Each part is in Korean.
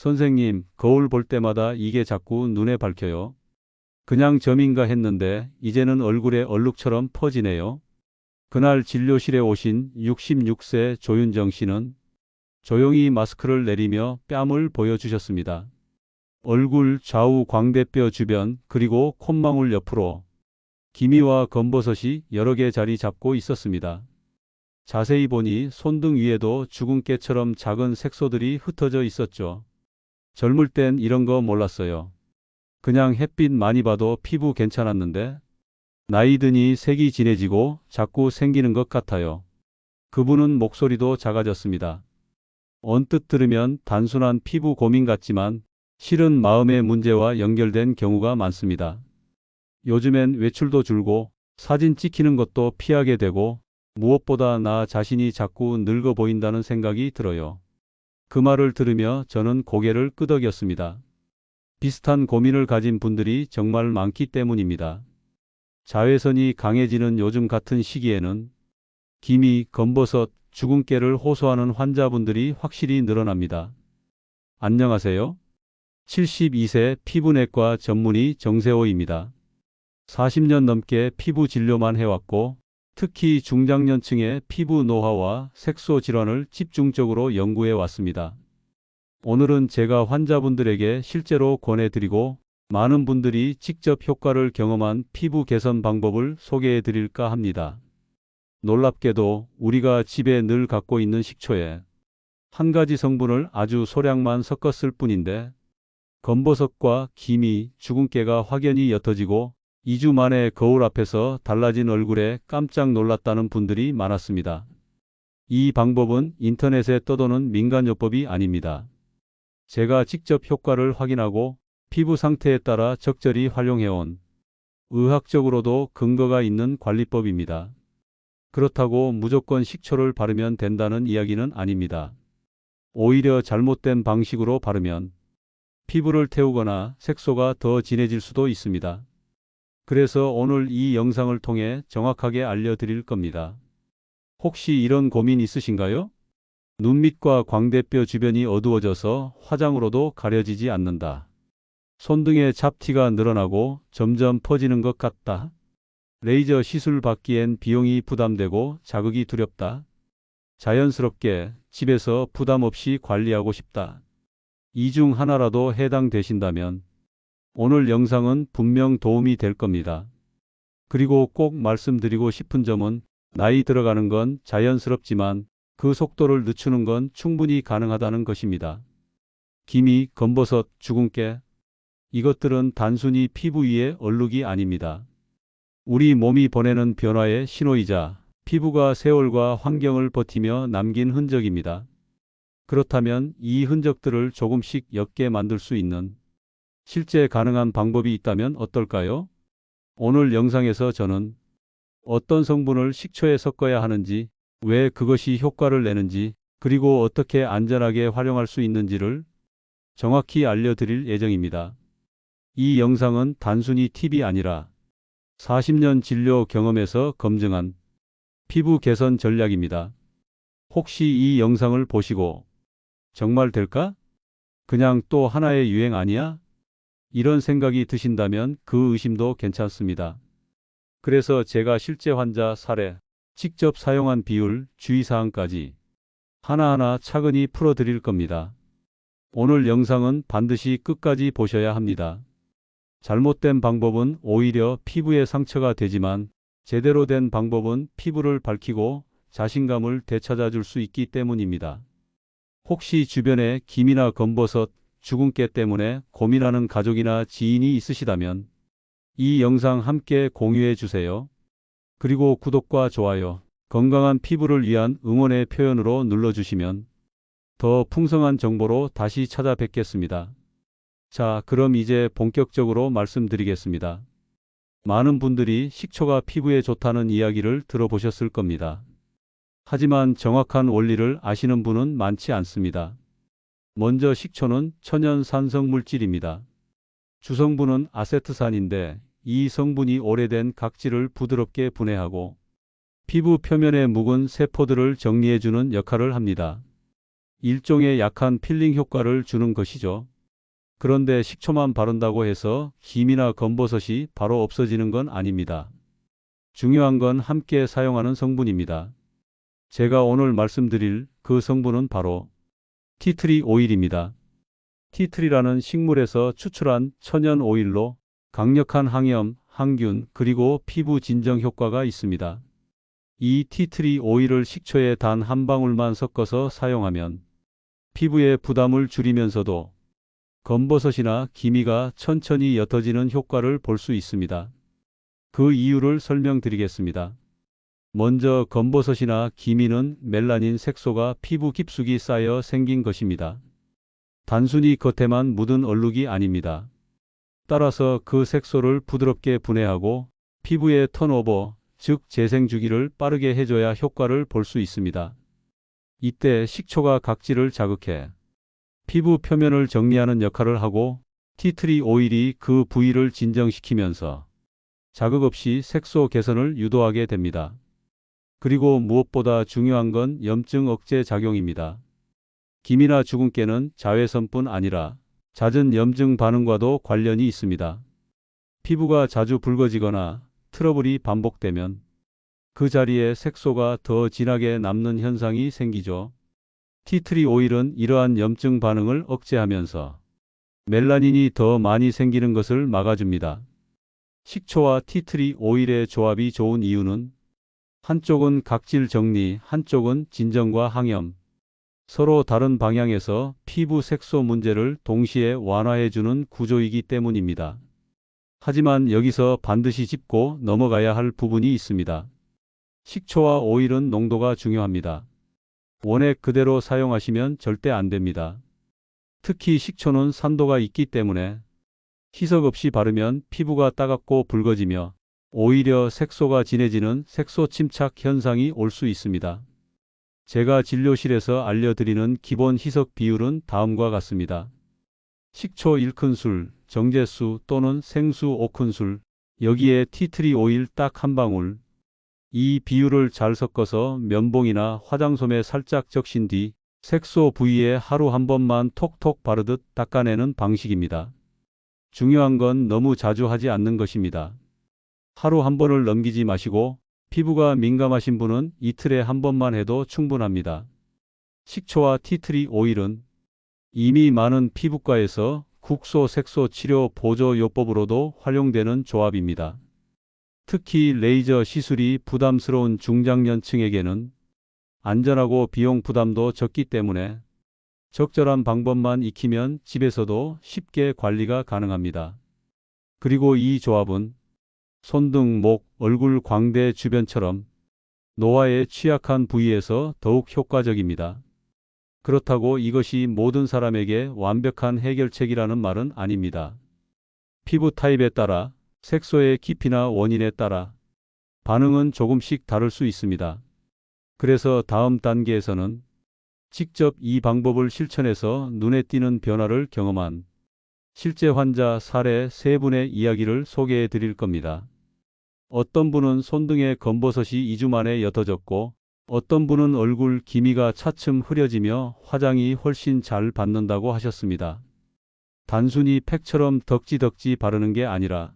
선생님, 거울 볼 때마다 이게 자꾸 눈에 밝혀요. 그냥 점인가 했는데 이제는 얼굴에 얼룩처럼 퍼지네요. 그날 진료실에 오신 66세 조윤정 씨는 조용히 마스크를 내리며 뺨을 보여주셨습니다. 얼굴 좌우 광대뼈 주변 그리고 콧망울 옆으로 기미와 검버섯이 여러 개 자리 잡고 있었습니다. 자세히 보니 손등 위에도 죽은 깨처럼 작은 색소들이 흩어져 있었죠. 젊을 땐 이런 거 몰랐어요. 그냥 햇빛 많이 봐도 피부 괜찮았는데 나이 드니 색이 진해지고 자꾸 생기는 것 같아요. 그분은 목소리도 작아졌습니다. 언뜻 들으면 단순한 피부 고민 같지만 실은 마음의 문제와 연결된 경우가 많습니다. 요즘엔 외출도 줄고 사진 찍히는 것도 피하게 되고 무엇보다 나 자신이 자꾸 늙어 보인다는 생각이 들어요. 그 말을 들으며 저는 고개를 끄덕였습니다. 비슷한 고민을 가진 분들이 정말 많기 때문입니다. 자외선이 강해지는 요즘 같은 시기에는 기미, 검버섯, 죽은 깨를 호소하는 환자분들이 확실히 늘어납니다. 안녕하세요. 72세 피부내과 전문의 정세호입니다. 40년 넘게 피부 진료만 해왔고 특히 중장년층의 피부 노화와 색소 질환을 집중적으로 연구해 왔습니다. 오늘은 제가 환자분들에게 실제로 권해드리고 많은 분들이 직접 효과를 경험한 피부 개선 방법을 소개해 드릴까 합니다. 놀랍게도 우리가 집에 늘 갖고 있는 식초에 한 가지 성분을 아주 소량만 섞었을 뿐인데 검버섯과 기미, 죽은 깨가 확연히 옅어지고 2주 만에 거울 앞에서 달라진 얼굴에 깜짝 놀랐다는 분들이 많았습니다. 이 방법은 인터넷에 떠도는 민간요법이 아닙니다. 제가 직접 효과를 확인하고 피부 상태에 따라 적절히 활용해온 의학적으로도 근거가 있는 관리법입니다. 그렇다고 무조건 식초를 바르면 된다는 이야기는 아닙니다. 오히려 잘못된 방식으로 바르면 피부를 태우거나 색소가 더 진해질 수도 있습니다. 그래서 오늘 이 영상을 통해 정확하게 알려드릴 겁니다. 혹시 이런 고민 있으신가요? 눈밑과 광대뼈 주변이 어두워져서 화장으로도 가려지지 않는다. 손등에 잡티가 늘어나고 점점 퍼지는 것 같다. 레이저 시술 받기엔 비용이 부담되고 자극이 두렵다. 자연스럽게 집에서 부담 없이 관리하고 싶다. 이 중 하나라도 해당되신다면 오늘 영상은 분명 도움이 될 겁니다. 그리고 꼭 말씀드리고 싶은 점은 나이 들어가는 건 자연스럽지만 그 속도를 늦추는 건 충분히 가능하다는 것입니다. 기미, 검버섯, 죽은 깨 이것들은 단순히 피부 위의 얼룩이 아닙니다. 우리 몸이 보내는 변화의 신호이자 피부가 세월과 환경을 버티며 남긴 흔적입니다. 그렇다면 이 흔적들을 조금씩 옅게 만들 수 있는 실제 가능한 방법이 있다면 어떨까요? 오늘 영상에서 저는 어떤 성분을 식초에 섞어야 하는지, 왜 그것이 효과를 내는지, 그리고 어떻게 안전하게 활용할 수 있는지를 정확히 알려드릴 예정입니다. 이 영상은 단순히 팁이 아니라 40년 진료 경험에서 검증한 피부 개선 전략입니다. 혹시 이 영상을 보시고 정말 될까? 그냥 또 하나의 유행 아니야? 이런 생각이 드신다면 그 의심도 괜찮습니다. 그래서 제가 실제 환자 사례, 직접 사용한 비율, 주의사항까지 하나하나 차근히 풀어드릴 겁니다. 오늘 영상은 반드시 끝까지 보셔야 합니다. 잘못된 방법은 오히려 피부에 상처가 되지만 제대로 된 방법은 피부를 밝히고 자신감을 되찾아 줄 수 있기 때문입니다. 혹시 주변에 김이나 검버섯, 죽은 깨 때문에 고민하는 가족이나 지인이 있으시다면 이 영상 함께 공유해 주세요. 그리고 구독과 좋아요, 건강한 피부를 위한 응원의 표현으로 눌러주시면 더 풍성한 정보로 다시 찾아뵙겠습니다. 자, 그럼 이제 본격적으로 말씀드리겠습니다. 많은 분들이 식초가 피부에 좋다는 이야기를 들어보셨을 겁니다. 하지만 정확한 원리를 아시는 분은 많지 않습니다. 먼저 식초는 천연 산성 물질입니다. 주성분은 아세트산인데 이 성분이 오래된 각질을 부드럽게 분해하고 피부 표면에 묵은 세포들을 정리해주는 역할을 합니다. 일종의 약한 필링 효과를 주는 것이죠. 그런데 식초만 바른다고 해서 김이나 검버섯이 바로 없어지는 건 아닙니다. 중요한 건 함께 사용하는 성분입니다. 제가 오늘 말씀드릴 그 성분은 바로 티트리 오일입니다. 티트리라는 식물에서 추출한 천연 오일로 강력한 항염, 항균, 그리고 피부 진정 효과가 있습니다. 이 티트리 오일을 식초에 단 한 방울만 섞어서 사용하면 피부의 부담을 줄이면서도 검버섯이나 기미가 천천히 옅어지는 효과를 볼 수 있습니다. 그 이유를 설명드리겠습니다. 먼저 검버섯이나 기미는 멜라닌 색소가 피부 깊숙이 쌓여 생긴 것입니다. 단순히 겉에만 묻은 얼룩이 아닙니다. 따라서 그 색소를 부드럽게 분해하고 피부의 턴오버, 즉 재생 주기를 빠르게 해줘야 효과를 볼 수 있습니다. 이때 식초가 각질을 자극해 피부 표면을 정리하는 역할을 하고 티트리 오일이 그 부위를 진정시키면서 자극 없이 색소 개선을 유도하게 됩니다. 그리고 무엇보다 중요한 건 염증 억제 작용입니다. 김이나 주근깨는 자외선뿐 아니라 잦은 염증 반응과도 관련이 있습니다. 피부가 자주 붉어지거나 트러블이 반복되면 그 자리에 색소가 더 진하게 남는 현상이 생기죠. 티트리 오일은 이러한 염증 반응을 억제하면서 멜라닌이 더 많이 생기는 것을 막아줍니다. 식초와 티트리 오일의 조합이 좋은 이유는 한쪽은 각질 정리, 한쪽은 진정과 항염. 서로 다른 방향에서 피부 색소 문제를 동시에 완화해주는 구조이기 때문입니다. 하지만 여기서 반드시 짚고 넘어가야 할 부분이 있습니다. 식초와 오일은 농도가 중요합니다. 원액 그대로 사용하시면 절대 안 됩니다. 특히 식초는 산도가 있기 때문에 희석 없이 바르면 피부가 따갑고 붉어지며 오히려 색소가 진해지는 색소 침착 현상이 올 수 있습니다. 제가 진료실에서 알려드리는 기본 희석 비율은 다음과 같습니다. 식초 1큰술, 정제수 또는 생수 5큰술, 여기에 티트리 오일 딱 한 방울. 이 비율을 잘 섞어서 면봉이나 화장솜에 살짝 적신 뒤 색소 부위에 하루 한 번만 톡톡 바르듯 닦아내는 방식입니다. 중요한 건 너무 자주 하지 않는 것입니다. 하루 한 번을 넘기지 마시고 피부가 민감하신 분은 이틀에 한 번만 해도 충분합니다. 식초와 티트리 오일은 이미 많은 피부과에서 국소 색소 치료 보조 요법으로도 활용되는 조합입니다. 특히 레이저 시술이 부담스러운 중장년층에게는 안전하고 비용 부담도 적기 때문에 적절한 방법만 익히면 집에서도 쉽게 관리가 가능합니다. 그리고 이 조합은 손등, 목, 얼굴 광대 주변처럼 노화에 취약한 부위에서 더욱 효과적입니다. 그렇다고 이것이 모든 사람에게 완벽한 해결책이라는 말은 아닙니다. 피부 타입에 따라 색소의 깊이나 원인에 따라 반응은 조금씩 다를 수 있습니다. 그래서 다음 단계에서는 직접 이 방법을 실천해서 눈에 띄는 변화를 경험한 실제 환자 사례 세 분의 이야기를 소개해 드릴 겁니다. 어떤 분은 손등에 검버섯이 2주 만에 옅어졌고 어떤 분은 얼굴 기미가 차츰 흐려지며 화장이 훨씬 잘 받는다고 하셨습니다. 단순히 팩처럼 덕지덕지 바르는 게 아니라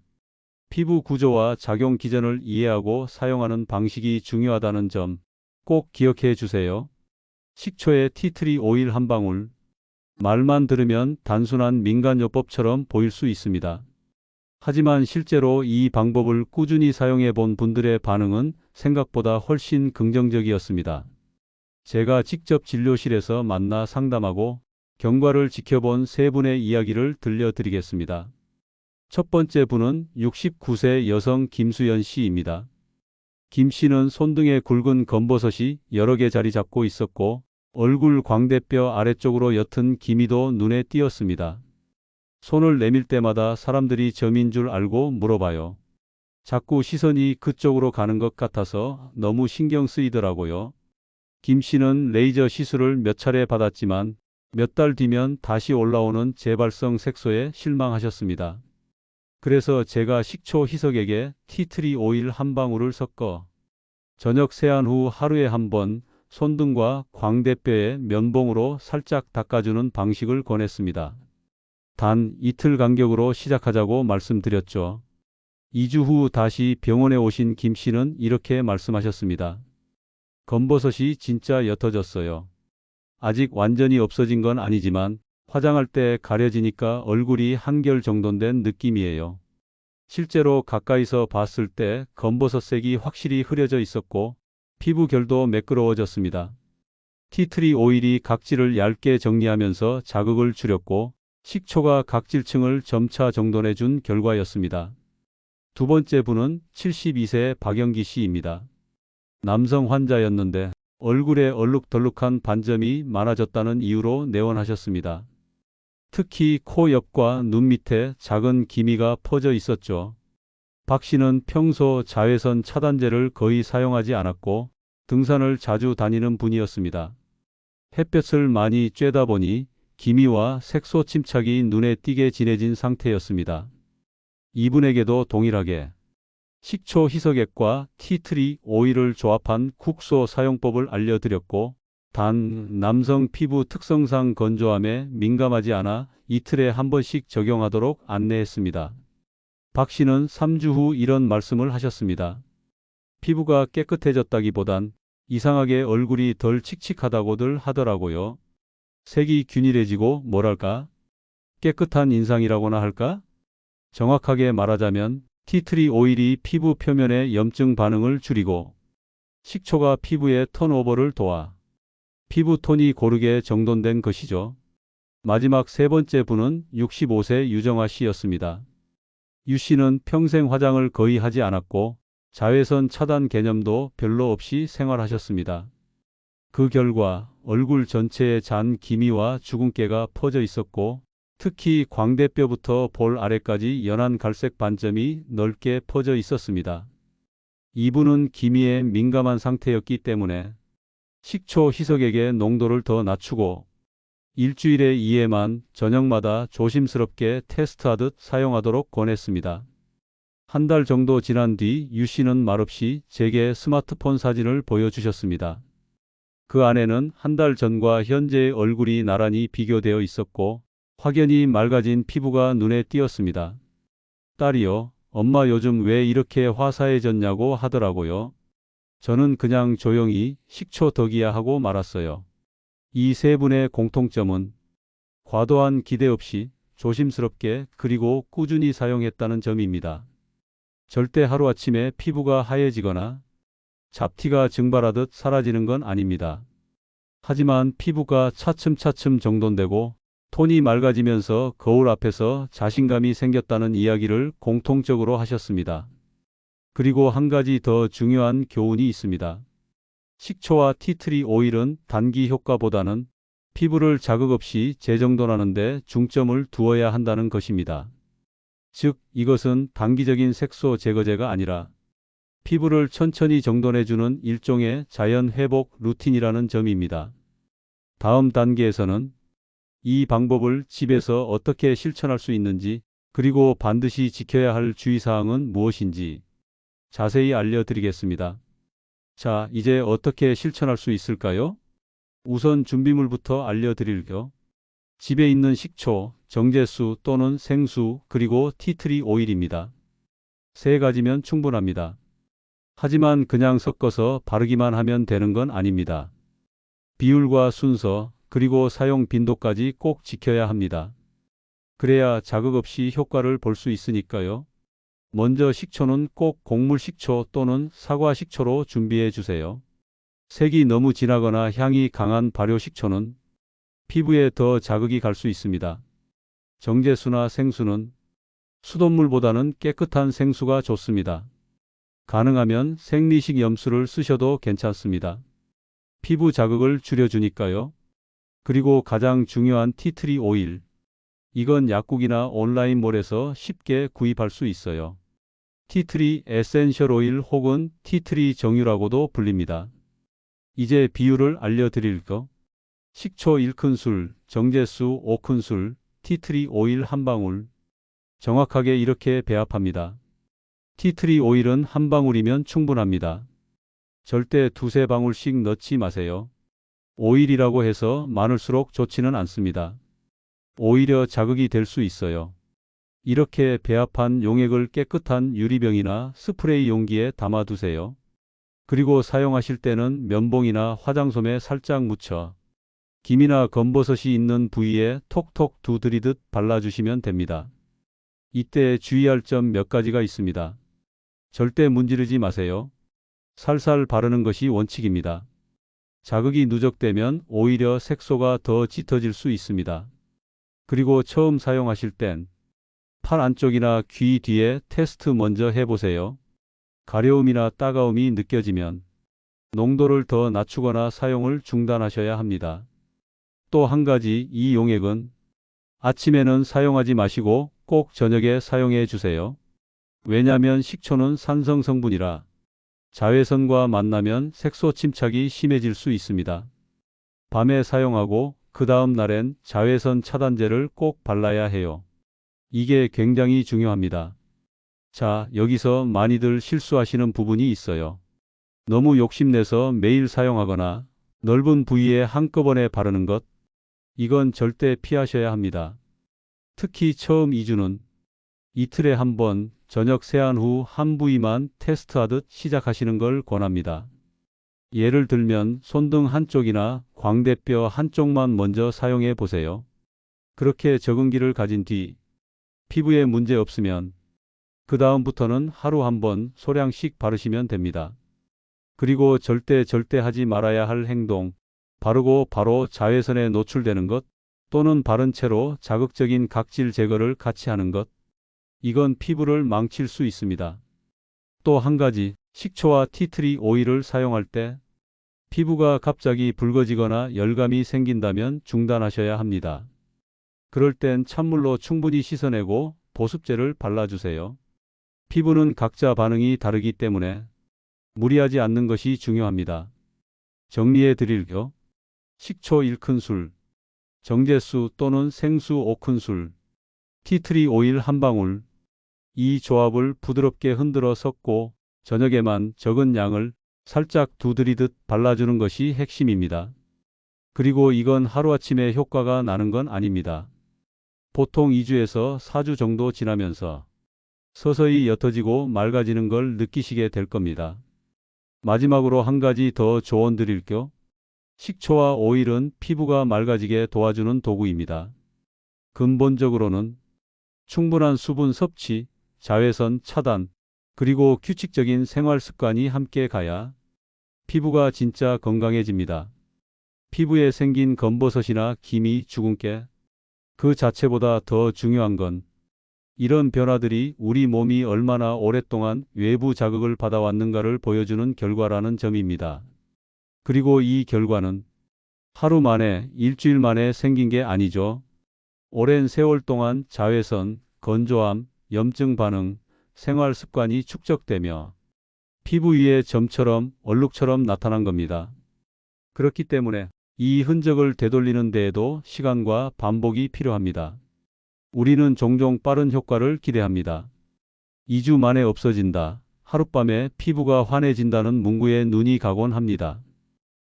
피부 구조와 작용 기전을 이해하고 사용하는 방식이 중요하다는 점 꼭 기억해 주세요. 식초에 티트리 오일 한 방울. 말만 들으면 단순한 민간요법처럼 보일 수 있습니다. 하지만 실제로 이 방법을 꾸준히 사용해 본 분들의 반응은 생각보다 훨씬 긍정적이었습니다. 제가 직접 진료실에서 만나 상담하고 경과를 지켜본 세 분의 이야기를 들려드리겠습니다. 첫 번째 분은 69세 여성 김수연 씨입니다. 김 씨는 손등에 굵은 검버섯이 여러 개 자리 잡고 있었고 얼굴 광대뼈 아래쪽으로 옅은 기미도 눈에 띄었습니다. 손을 내밀 때마다 사람들이 점인 줄 알고 물어봐요. 자꾸 시선이 그쪽으로 가는 것 같아서 너무 신경 쓰이더라고요. 김 씨는 레이저 시술을 몇 차례 받았지만 몇 달 뒤면 다시 올라오는 재발성 색소에 실망하셨습니다. 그래서 제가 식초 희석액에 티트리 오일 한 방울을 섞어 저녁 세안 후 하루에 한 번 손등과 광대뼈에 면봉으로 살짝 닦아주는 방식을 권했습니다. 단 이틀 간격으로 시작하자고 말씀드렸죠. 2주 후 다시 병원에 오신 김 씨는 이렇게 말씀하셨습니다. 검버섯이 진짜 옅어졌어요. 아직 완전히 없어진 건 아니지만 화장할 때 가려지니까 얼굴이 한결 정돈된 느낌이에요. 실제로 가까이서 봤을 때 검버섯색이 확실히 흐려져 있었고 피부 결도 매끄러워졌습니다. 티트리 오일이 각질을 얇게 정리하면서 자극을 줄였고 식초가 각질층을 점차 정돈해 준 결과였습니다. 두 번째 분은 72세 박영기 씨입니다. 남성 환자였는데 얼굴에 얼룩덜룩한 반점이 많아졌다는 이유로 내원하셨습니다. 특히 코 옆과 눈 밑에 작은 기미가 퍼져 있었죠. 박 씨는 평소 자외선 차단제를 거의 사용하지 않았고 등산을 자주 다니는 분이었습니다. 햇볕을 많이 쬐다 보니 기미와 색소 침착이 눈에 띄게 진해진 상태였습니다. 이분에게도 동일하게 식초 희석액과 티트리 오일을 조합한 국소 사용법을 알려드렸고 단 남성 피부 특성상 건조함에 민감하지 않아 이틀에 한 번씩 적용하도록 안내했습니다. 박 씨는 3주 후 이런 말씀을 하셨습니다. 피부가 깨끗해졌다기보단 이상하게 얼굴이 덜 칙칙하다고들 하더라고요. 색이 균일해지고 뭐랄까? 깨끗한 인상이라고나 할까? 정확하게 말하자면 티트리 오일이 피부 표면의 염증 반응을 줄이고 식초가 피부의 턴오버를 도와 피부 톤이 고르게 정돈된 것이죠. 마지막 세 번째 분은 65세 유정아 씨였습니다. 유 씨는 평생 화장을 거의 하지 않았고 자외선 차단 개념도 별로 없이 생활하셨습니다. 그 결과 얼굴 전체에 잔 기미와 주근깨가 퍼져 있었고 특히 광대뼈부터 볼 아래까지 연한 갈색 반점이 넓게 퍼져 있었습니다. 이분은 기미에 민감한 상태였기 때문에 식초 희석액의 농도를 더 낮추고 일주일에 2회만 저녁마다 조심스럽게 테스트하듯 사용하도록 권했습니다. 한 달 정도 지난 뒤 유 씨는 말없이 제게 스마트폰 사진을 보여주셨습니다. 그 안에는 한 달 전과 현재의 얼굴이 나란히 비교되어 있었고 확연히 맑아진 피부가 눈에 띄었습니다. 딸이요, 엄마 요즘 왜 이렇게 화사해졌냐고 하더라고요. 저는 그냥 조용히 식초 덕이야 하고 말았어요. 이 세 분의 공통점은 과도한 기대 없이 조심스럽게 그리고 꾸준히 사용했다는 점입니다. 절대 하루아침에 피부가 하얘지거나 잡티가 증발하듯 사라지는 건 아닙니다. 하지만 피부가 차츰차츰 정돈되고 톤이 맑아지면서 거울 앞에서 자신감이 생겼다는 이야기를 공통적으로 하셨습니다. 그리고 한 가지 더 중요한 교훈이 있습니다. 식초와 티트리 오일은 단기 효과보다는 피부를 자극 없이 재정돈하는 데 중점을 두어야 한다는 것입니다. 즉, 이것은 단기적인 색소 제거제가 아니라 피부를 천천히 정돈해주는 일종의 자연 회복 루틴이라는 점입니다. 다음 단계에서는 이 방법을 집에서 어떻게 실천할 수 있는지, 그리고 반드시 지켜야 할 주의사항은 무엇인지 자세히 알려드리겠습니다. 자, 이제 어떻게 실천할 수 있을까요? 우선 준비물부터 알려드릴게요. 집에 있는 식초, 정제수 또는 생수, 그리고 티트리 오일입니다. 세 가지면 충분합니다. 하지만 그냥 섞어서 바르기만 하면 되는 건 아닙니다. 비율과 순서, 그리고 사용 빈도까지 꼭 지켜야 합니다. 그래야 자극 없이 효과를 볼 수 있으니까요. 먼저 식초는 꼭 곡물 식초 또는 사과 식초로 준비해 주세요. 색이 너무 진하거나 향이 강한 발효 식초는 피부에 더 자극이 갈 수 있습니다. 정제수나 생수는 수돗물보다는 깨끗한 생수가 좋습니다. 가능하면 생리식 염수를 쓰셔도 괜찮습니다. 피부 자극을 줄여주니까요. 그리고 가장 중요한 티트리 오일. 이건 약국이나 온라인몰에서 쉽게 구입할 수 있어요. 티트리 에센셜 오일 혹은 티트리 정유라고도 불립니다. 이제 비율을 알려드릴까? 식초 1큰술, 정제수 5큰술, 티트리 오일 한 방울. 정확하게 이렇게 배합합니다. 티트리 오일은 한 방울이면 충분합니다. 절대 두세 방울씩 넣지 마세요. 오일이라고 해서 많을수록 좋지는 않습니다. 오히려 자극이 될 수 있어요. 이렇게 배합한 용액을 깨끗한 유리병이나 스프레이 용기에 담아두세요. 그리고 사용하실 때는 면봉이나 화장솜에 살짝 묻혀 김이나 검버섯이 있는 부위에 톡톡 두드리듯 발라주시면 됩니다. 이때 주의할 점 몇 가지가 있습니다. 절대 문지르지 마세요. 살살 바르는 것이 원칙입니다. 자극이 누적되면 오히려 색소가 더 짙어질 수 있습니다. 그리고 처음 사용하실 땐 팔 안쪽이나 귀 뒤에 테스트 먼저 해보세요. 가려움이나 따가움이 느껴지면 농도를 더 낮추거나 사용을 중단하셔야 합니다. 또 한 가지 이 용액은 아침에는 사용하지 마시고 꼭 저녁에 사용해 주세요. 왜냐하면 식초는 산성 성분이라 자외선과 만나면 색소 침착이 심해질 수 있습니다. 밤에 사용하고 그 다음 날엔 자외선 차단제를 꼭 발라야 해요. 이게 굉장히 중요합니다. 자, 여기서 많이들 실수하시는 부분이 있어요. 너무 욕심내서 매일 사용하거나 넓은 부위에 한꺼번에 바르는 것, 이건 절대 피하셔야 합니다. 특히 처음 2주는 이틀에 한 번 저녁 세안 후 한 부위만 테스트하듯 시작하시는 걸 권합니다. 예를 들면 손등 한쪽이나 광대뼈 한쪽만 먼저 사용해 보세요. 그렇게 적응기를 가진 뒤 피부에 문제 없으면 그 다음부터는 하루 한 번 소량씩 바르시면 됩니다. 그리고 절대 절대 하지 말아야 할 행동, 바르고 바로 자외선에 노출되는 것 또는 바른 채로 자극적인 각질 제거를 같이 하는 것, 이건 피부를 망칠 수 있습니다. 또 한 가지, 식초와 티트리 오일을 사용할 때 피부가 갑자기 붉어지거나 열감이 생긴다면 중단하셔야 합니다. 그럴 땐 찬물로 충분히 씻어내고 보습제를 발라주세요. 피부는 각자 반응이 다르기 때문에 무리하지 않는 것이 중요합니다. 정리해 드릴게요. 식초 1큰술, 정제수 또는 생수 5큰술, 티트리 오일 한 방울. 이 조합을 부드럽게 흔들어 섞고 저녁에만 적은 양을 살짝 두드리듯 발라주는 것이 핵심입니다. 그리고 이건 하루아침에 효과가 나는 건 아닙니다. 보통 2주에서 4주 정도 지나면서 서서히 옅어지고 맑아지는 걸 느끼시게 될 겁니다. 마지막으로 한 가지 더 조언 드릴게요. 식초와 오일은 피부가 맑아지게 도와주는 도구입니다. 근본적으로는 충분한 수분 섭취, 자외선 차단, 그리고 규칙적인 생활 습관이 함께 가야 피부가 진짜 건강해집니다. 피부에 생긴 검버섯이나 기미, 주근깨, 그 자체보다 더 중요한 건 이런 변화들이 우리 몸이 얼마나 오랫동안 외부 자극을 받아왔는가를 보여주는 결과라는 점입니다. 그리고 이 결과는 하루 만에, 일주일 만에 생긴 게 아니죠. 오랜 세월 동안 자외선, 건조함, 염증 반응, 생활 습관이 축적되며 피부 위에 점처럼 얼룩처럼 나타난 겁니다. 그렇기 때문에 이 흔적을 되돌리는 데에도 시간과 반복이 필요합니다. 우리는 종종 빠른 효과를 기대합니다. 2주 만에 없어진다. 하룻밤에 피부가 환해진다는 문구에 눈이 가곤 합니다.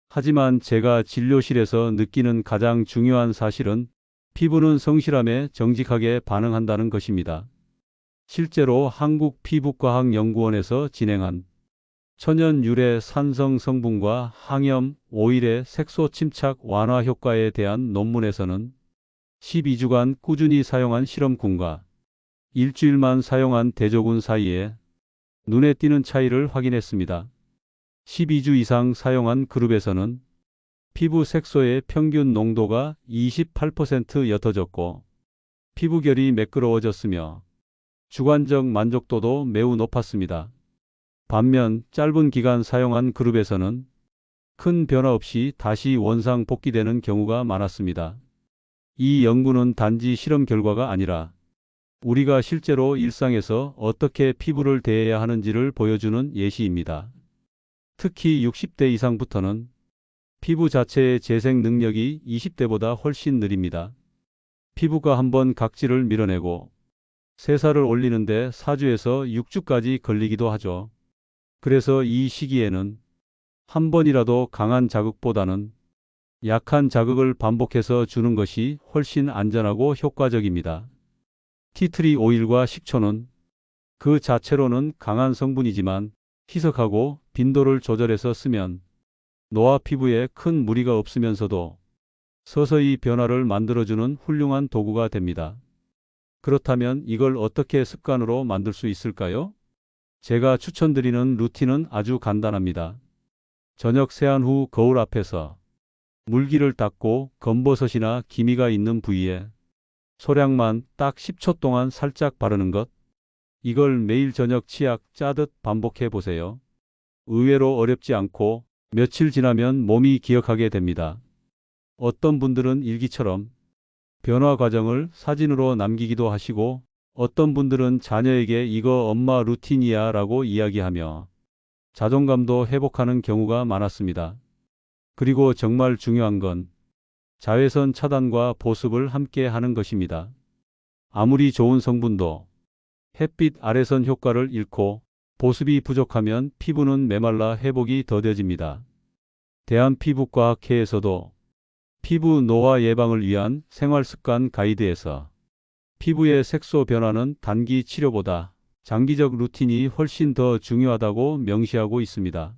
하지만 제가 진료실에서 느끼는 가장 중요한 사실은 피부는 성실함에 정직하게 반응한다는 것입니다. 실제로 한국피부과학연구원에서 진행한 천연 유래 산성 성분과 항염 오일의 색소 침착 완화 효과에 대한 논문에서는 12주간 꾸준히 사용한 실험군과 일주일만 사용한 대조군 사이에 눈에 띄는 차이를 확인했습니다. 12주 이상 사용한 그룹에서는 피부 색소의 평균 농도가 28% 옅어졌고 피부결이 매끄러워졌으며 주관적 만족도도 매우 높았습니다. 반면 짧은 기간 사용한 그룹에서는 큰 변화 없이 다시 원상 복귀되는 경우가 많았습니다. 이 연구는 단지 실험 결과가 아니라 우리가 실제로 일상에서 어떻게 피부를 대해야 하는지를 보여주는 예시입니다. 특히 60대 이상부터는 피부 자체의 재생 능력이 20대보다 훨씬 느립니다. 피부가 한번 각질을 밀어내고 세살을 올리는데 4주에서 6주까지 걸리기도 하죠. 그래서 이 시기에는 한 번이라도 강한 자극보다는 약한 자극을 반복해서 주는 것이 훨씬 안전하고 효과적입니다. 티트리 오일과 식초는 그 자체로는 강한 성분이지만 희석하고 빈도를 조절해서 쓰면 노화 피부에 큰 무리가 없으면서도 서서히 변화를 만들어주는 훌륭한 도구가 됩니다. 그렇다면 이걸 어떻게 습관으로 만들 수 있을까요? 제가 추천드리는 루틴은 아주 간단합니다. 저녁 세안 후 거울 앞에서 물기를 닦고 검버섯이나 기미가 있는 부위에 소량만 딱 10초 동안 살짝 바르는 것. 이걸 매일 저녁 치약 짜듯 반복해 보세요. 의외로 어렵지 않고 며칠 지나면 몸이 기억하게 됩니다. 어떤 분들은 일기처럼 변화 과정을 사진으로 남기기도 하시고 어떤 분들은 자녀에게 이거 엄마 루틴이야 라고 이야기하며 자존감도 회복하는 경우가 많았습니다. 그리고 정말 중요한 건 자외선 차단과 보습을 함께 하는 것입니다. 아무리 좋은 성분도 햇빛 아래선 효과를 잃고 보습이 부족하면 피부는 메말라 회복이 더뎌집니다. 대한피부과학회에서도 피부 노화 예방을 위한 생활습관 가이드에서 피부의 색소 변화는 단기 치료보다 장기적 루틴이 훨씬 더 중요하다고 명시하고 있습니다.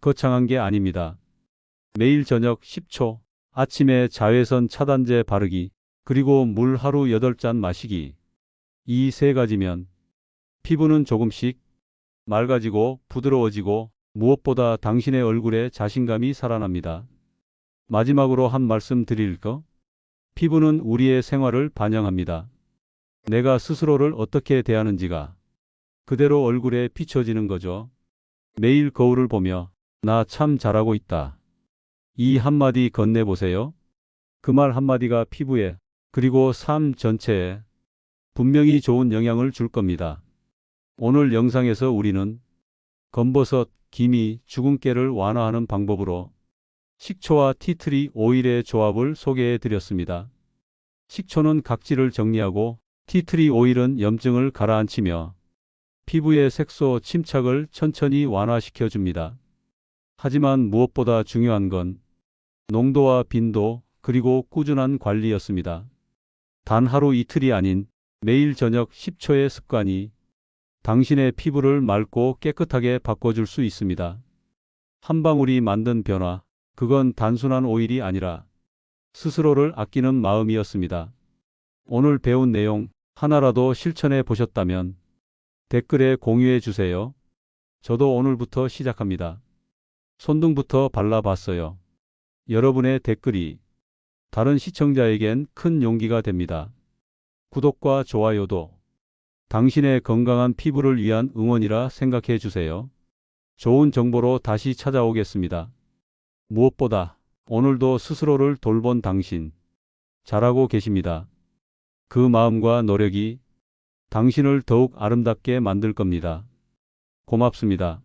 거창한 게 아닙니다. 매일 저녁 10초, 아침에 자외선 차단제 바르기, 그리고 물 하루 8잔 마시기. 이 세 가지면 피부는 조금씩 맑아지고 부드러워지고 무엇보다 당신의 얼굴에 자신감이 살아납니다. 마지막으로 한 말씀 드릴 거. 피부는 우리의 생활을 반영합니다. 내가 스스로를 어떻게 대하는지가 그대로 얼굴에 비춰지는 거죠. 매일 거울을 보며 나 참 잘하고 있다. 이 한마디 건네보세요. 그 말 한마디가 피부에 그리고 삶 전체에 분명히 좋은 영향을 줄 겁니다. 오늘 영상에서 우리는 검버섯, 기미, 주근깨를 완화하는 방법으로 식초와 티트리 오일의 조합을 소개해 드렸습니다. 식초는 각질을 정리하고 티트리 오일은 염증을 가라앉히며 피부의 색소 침착을 천천히 완화시켜 줍니다. 하지만 무엇보다 중요한 건 농도와 빈도 그리고 꾸준한 관리였습니다. 단 하루 이틀이 아닌 매일 저녁 10초의 습관이 당신의 피부를 맑고 깨끗하게 바꿔줄 수 있습니다. 한 방울이 만든 변화, 그건 단순한 오일이 아니라 스스로를 아끼는 마음이었습니다. 오늘 배운 내용 하나라도 실천해 보셨다면 댓글에 공유해 주세요. 저도 오늘부터 시작합니다. 손등부터 발라봤어요. 여러분의 댓글이 다른 시청자에겐 큰 용기가 됩니다. 구독과 좋아요도 당신의 건강한 피부를 위한 응원이라 생각해 주세요. 좋은 정보로 다시 찾아오겠습니다. 무엇보다 오늘도 스스로를 돌본 당신 잘하고 계십니다. 그 마음과 노력이 당신을 더욱 아름답게 만들 겁니다. 고맙습니다.